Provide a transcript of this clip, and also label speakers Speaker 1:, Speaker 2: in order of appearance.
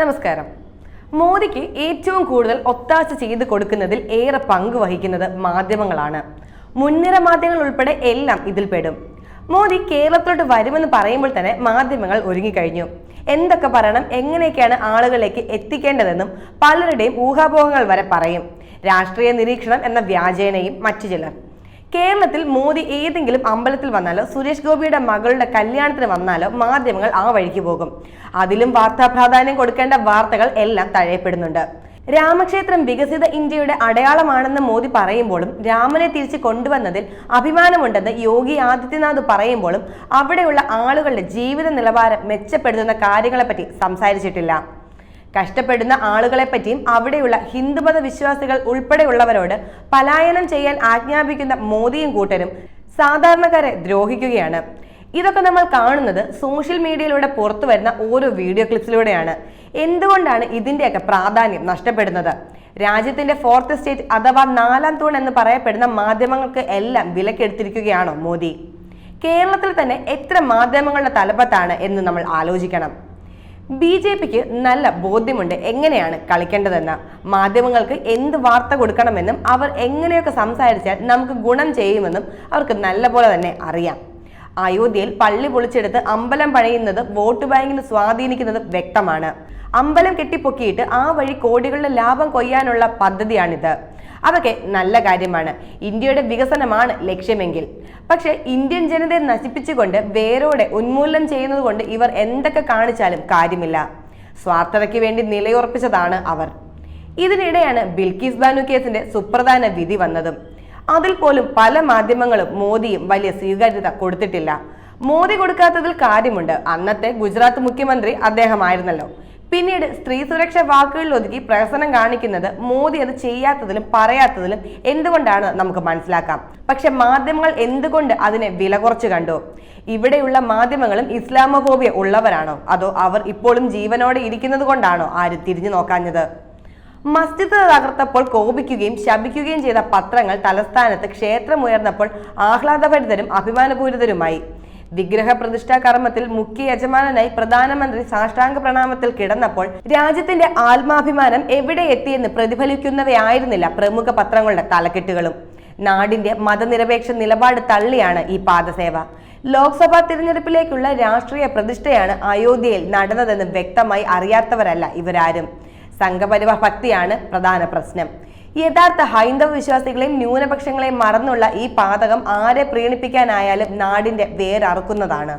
Speaker 1: നമസ്കാരം. മോദിക്ക് ഏറ്റവും കൂടുതൽ ഒത്താശ ചെയ്തു കൊടുക്കുന്നതിൽ ഏറെ പങ്ക് വഹിക്കുന്നത് മാധ്യമങ്ങളാണ്. മുൻനിര മാധ്യമങ്ങൾ ഉൾപ്പെടെ എല്ലാം ഇതിൽ പെടും. മോദി കേരളത്തിലോട്ട് വരുമെന്ന് പറയുമ്പോൾ തന്നെ മാധ്യമങ്ങൾ ഒരുങ്ങിക്കഴിഞ്ഞു. എന്തൊക്കെ പറയണം എങ്ങനെയൊക്കെയാണ് ആളുകളിലേക്ക് എത്തിക്കേണ്ടതെന്നും പലരുടെയും ഊഹാപോഹങ്ങൾ വരെ പറയും. രാഷ്ട്രീയ നിരീക്ഷണം എന്ന വ്യാജേനയും മറ്റു ചിലർ. കേരളത്തിൽ മോദി ഏതെങ്കിലും അമ്പലത്തിൽ വന്നാലോ സുരേഷ് ഗോപിയുടെ മകളുടെ കല്യാണത്തിന് വന്നാലോ മാധ്യമങ്ങൾ ആ വഴിക്ക് പോകും. അതിലും വാർത്താ പ്രാധാന്യം കൊടുക്കേണ്ട വാർത്തകൾ എല്ലാം തഴയപ്പെടുന്നുണ്ട്. രാമക്ഷേത്രം വികസിത ഇന്ത്യയുടെ അടയാളമാണെന്ന് മോദി പറയുമ്പോഴും രാമനെ തിരിച്ചു കൊണ്ടുവന്നതിൽ അഭിമാനമുണ്ടെന്ന് യോഗി ആദിത്യനാഥ് പറയുമ്പോഴും അവിടെയുള്ള ആളുകളുടെ ജീവിത നിലവാരം മെച്ചപ്പെടുത്തുന്ന കാര്യങ്ങളെപ്പറ്റി സംസാരിച്ചിട്ടില്ല. കഷ്ടപ്പെടുന്ന ആളുകളെ പറ്റിയും അവിടെയുള്ള ഹിന്ദുമത വിശ്വാസികൾ ഉൾപ്പെടെയുള്ളവരോട് പലായനം ചെയ്യാൻ ആജ്ഞാപിക്കുന്ന മോദിയും കൂട്ടരും സാധാരണക്കാരെ ദ്രോഹിക്കുകയാണ്. ഇതൊക്കെ നമ്മൾ കാണുന്നത് സോഷ്യൽ മീഡിയയിലൂടെ പുറത്തു വരുന്ന ഓരോ വീഡിയോ ക്ലിപ്സിലൂടെയാണ്. എന്തുകൊണ്ടാണ് ഇതിന്റെയൊക്കെ പ്രാധാന്യം നഷ്ടപ്പെടുന്നത്? രാജ്യത്തിന്റെ ഫോർത്ത് സ്റ്റേറ്റ് അഥവാ നാലാം തൂൺ എന്ന് പറയപ്പെടുന്ന മാധ്യമങ്ങൾക്ക് എല്ലാം വിലക്കെടുത്തിരിക്കുകയാണോ മോദി? കേരളത്തിൽ തന്നെ എത്ര മാധ്യമങ്ങളുടെ തലപ്പത്താണ് എന്ന് നമ്മൾ ആലോചിക്കണം. ബി ജെ പിക്ക് നല്ല ബോധ്യമുണ്ട് എങ്ങനെയാണ് കളിക്കേണ്ടതെന്ന്. മാധ്യമങ്ങൾക്ക് എന്ത് വാർത്ത കൊടുക്കണമെന്നും അവർ എങ്ങനെയൊക്കെ സംസാരിച്ചാൽ നമുക്ക് ഗുണം ചെയ്യുമെന്നും അവർക്ക് നല്ലപോലെ തന്നെ അറിയാം. അയോധ്യയിൽ പള്ളി പൊളിച്ചെടുത്ത് അമ്പലം പണിയുന്നത് വോട്ട് ബാങ്കിന് സ്വാധീനിക്കുന്നത് വ്യക്തമാണ്. അമ്പലം കെട്ടിപ്പൊക്കിയിട്ട് ആ വഴി കോടികളുടെ ലാഭം കൊയ്യാനുള്ള പദ്ധതിയാണിത്. അതൊക്കെ നല്ല കാര്യമാണ്. ഇന്ത്യയുടെ വികസനമാണ് ലക്ഷ്യമെങ്കിൽ. പക്ഷേ ഇന്ത്യൻ ജനതയെ നശിപ്പിച്ചുകൊണ്ട് വേരോടെ ഉന്മൂലനം ചെയ്യുന്നത് കൊണ്ട് ഇവർ എന്തൊക്കെ കാണിച്ചാലും കാര്യമില്ല. സ്വാർത്ഥതയ്ക്ക് വേണ്ടി നിലയുറപ്പിച്ചതാണ് അവർ. ഇതിനിടെയാണ് ബിൽക്കീസ് ബാനു കേസിന്റെ സുപ്രധാന വിധി വന്നതും. അതിൽ പോലും പല മാധ്യമങ്ങളും മോദിയും വലിയ സ്വീകാര്യത കൊടുത്തിട്ടില്ല. മോദി കൊടുക്കാത്തതിൽ കാര്യമുണ്ട്. അന്നത്തെ ഗുജറാത്ത് മുഖ്യമന്ത്രി അദ്ദേഹമായിരുന്നല്ലോ. പിന്നീട് സ്ത്രീ സുരക്ഷ വാക്കുകളിൽ ഒതുക്കി പ്രഹസനം കാണിക്കുന്നത് മോദി അത് ചെയ്യാത്തതിലും പറയാത്തതിലും എന്തുകൊണ്ടാണ് നമുക്ക് മനസ്സിലാക്കാം. പക്ഷെ മാധ്യമങ്ങൾ എന്തുകൊണ്ട് അതിനെ വില കുറച്ച് കണ്ടു? ഇവിടെയുള്ള മാധ്യമങ്ങളും ഇസ്ലാമോഫോബിയ ഉള്ളവരാണോ? അതോ അവർ ഇപ്പോഴും ജീവനോടെ ഇരിക്കുന്നത് കൊണ്ടാണോ ആരും തിരിഞ്ഞു നോക്കാഞ്ഞത്? മസ്ജിദ് തകർത്തപ്പോൾ കോപിക്കുകയും ശപിക്കുകയും ചെയ്ത പത്രങ്ങൾ തലസ്ഥാനത്ത് ക്ഷേത്രമുയർന്നപ്പോൾ ആഹ്ലാദഭരിതരും അഭിമാനപൂരിതരുമായി. വിഗ്രഹ പ്രതിഷ്ഠാ കർമ്മത്തിൽ മുഖ്യ യജമാനായി പ്രധാനമന്ത്രി സാഷ്ടാംഗ പ്രണാമത്തിൽ കിടന്നപ്പോൾ രാജ്യത്തിന്റെ ആത്മാഭിമാനം എവിടെ എത്തിയെന്ന് പ്രതിഫലിക്കുന്നവയായിരുന്നില്ല പ്രമുഖ പത്രങ്ങളുടെ തലക്കെട്ടുകളും. നാടിന്റെ മതനിരപേക്ഷ നിലപാട് തള്ളിയാണ് ഈ പാദസേവ. ലോക്സഭാ തിരഞ്ഞെടുപ്പിലേക്കുള്ള രാഷ്ട്രീയ പ്രതിഷ്ഠയാണ് അയോധ്യയിൽ നടന്നതെന്ന് വ്യക്തമായി അറിയാത്തവരല്ല ഇവരാരും. സംഘപരിവാർ ഭക്തിയാണ് പ്രധാന പ്രശ്നം. യഥാർത്ഥ ഹൈന്ദവ വിശ്വാസികളെയും ന്യൂനപക്ഷങ്ങളെയും മറന്നുള്ള ഈ പാതകം ആരെ പ്രീണിപ്പിക്കാനായാലും നാടിന്റെ വേരറുക്കുന്നതാണ്.